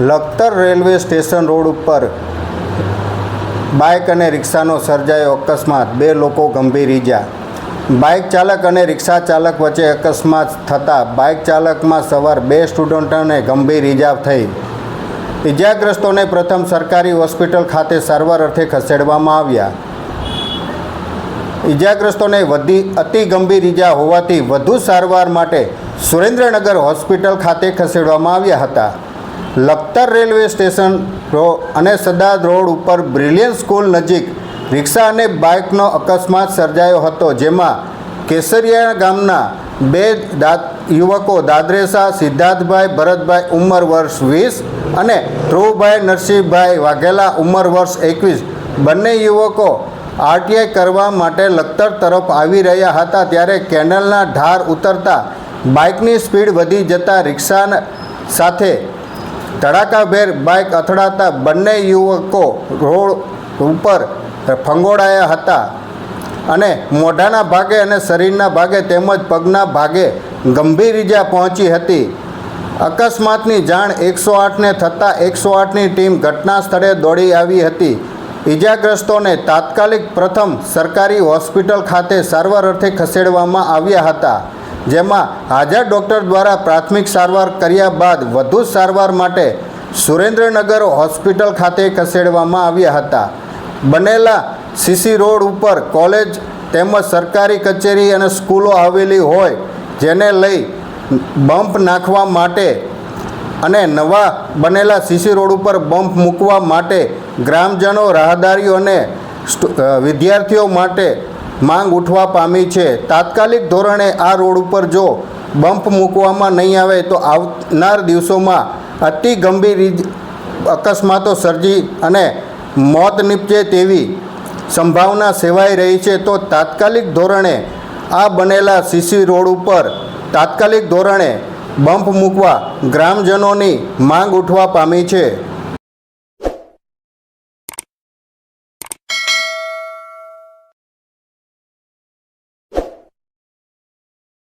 Lakhtar railway station road ઉપર bike અને રિક્ષાનો સર્જાયો અકસ્માત. બે લોકો ગંભીર ઈજા. બાઇક ચાલક અને રિક્ષા ચાલક વચ્ચે અકસ્માત થતાં બાઇક ચાલકમાં સવાર બે સ્ટુડન્ટોને ગંભીર ઈજા થઈ. ઈજાગ્રસ્તોને પ્રથમ સરકારી હોસ્પિટલ ખાતે સારવાર અર્થે ખસેડવામાં આવ્યા. ઈજાગ્રસ્તોને વધી અતિ ગંભીર ઈજા હોવાથી વધુ સારવાર માટે સુરેન્દ્રનગર હોસ્પિટલ ખાતે ખસેડવામાં આવ્યા હતા. લખતર રેલવે સ્ટેશન અને સદાદ રોડ ઉપર બ્રિલિયન સ્કૂલ નજીક રિક્ષા અને બાઇકનો અકસ્માત સર્જાયો હતો, જેમાં કેસરિયા ગામના બે યુવકો દાદરેસા, સિદ્ધાર્થભાઈ, ભરતભાઈ ઉંમર વર્ષ વીસ અને ધ્રુવભાઈ, નરસિંહભાઈ વાઘેલા ઉંમર વર્ષ એકવીસ. બંને યુવકો આરટીઆઈ કરવા માટે લખતર તરફ આવી રહ્યા હતા, ત્યારે કેનલના ઢાર ઉતરતા બાઇકની સ્પીડ વધી જતાં રિક્ષા સાથે ધડાકાભેર બાઇક અથડાતા બંને યુવકો રોડ ઉપર ફંગોળાયા હતા અને મોઢાના ભાગે અને શરીરના ભાગે તેમજ પગના ભાગે ગંભીર ઈજા પહોંચી હતી. અકસ્માતની જાણ એકસો આઠને થતાં એકસો આઠની ટીમ ઘટના સ્થળે દોડી આવી હતી. ઈજાગ્રસ્તોને તાત્કાલિક પ્રથમ સરકારી હોસ્પિટલ ખાતે સારવાર અર્થે ખસેડવામાં આવ્યા હતા. જેમાં હાજર ડૉક્ટર દ્વારા પ્રાથમિક સારવાર કર્યા બાદ વધુ સારવાર માટે સુરેન્દ્રનગર હોસ્પિટલ ખાતે ખસેડવામાં આવ્યા હતા. બનેલા સીસી રોડ ઉપર કોલેજ તેમજ સરકારી કચેરી અને સ્કૂલો આવેલી હોય, જેને લઈ બમ્પ નાખવા માટે અને નવા બનેલા સીસી રોડ ઉપર બમ્પ મૂકવા માટે ગ્રામજનો, રાહદારીઓ અને વિદ્યાર્થીઓ માટે માંગ ઉઠવા પામી છે. તાત્કાલિક ધોરણે આ રોડ ઉપર જો બમ્પ મૂકવામાં નહીં આવે તો આવનાર દિવસોમાં અતિ ગંભીર અકસ્માતો સર્જી અને મોત નીપજે તેવી સંભાવના સેવાઈ રહી છે. તો તાત્કાલિક ધોરણે આ બનેલા સીસી રોડ ઉપર તાત્કાલિક ધોરણે બમ્પ મૂકવા ગ્રામજનોની માંગ ઉઠવા પામી છે.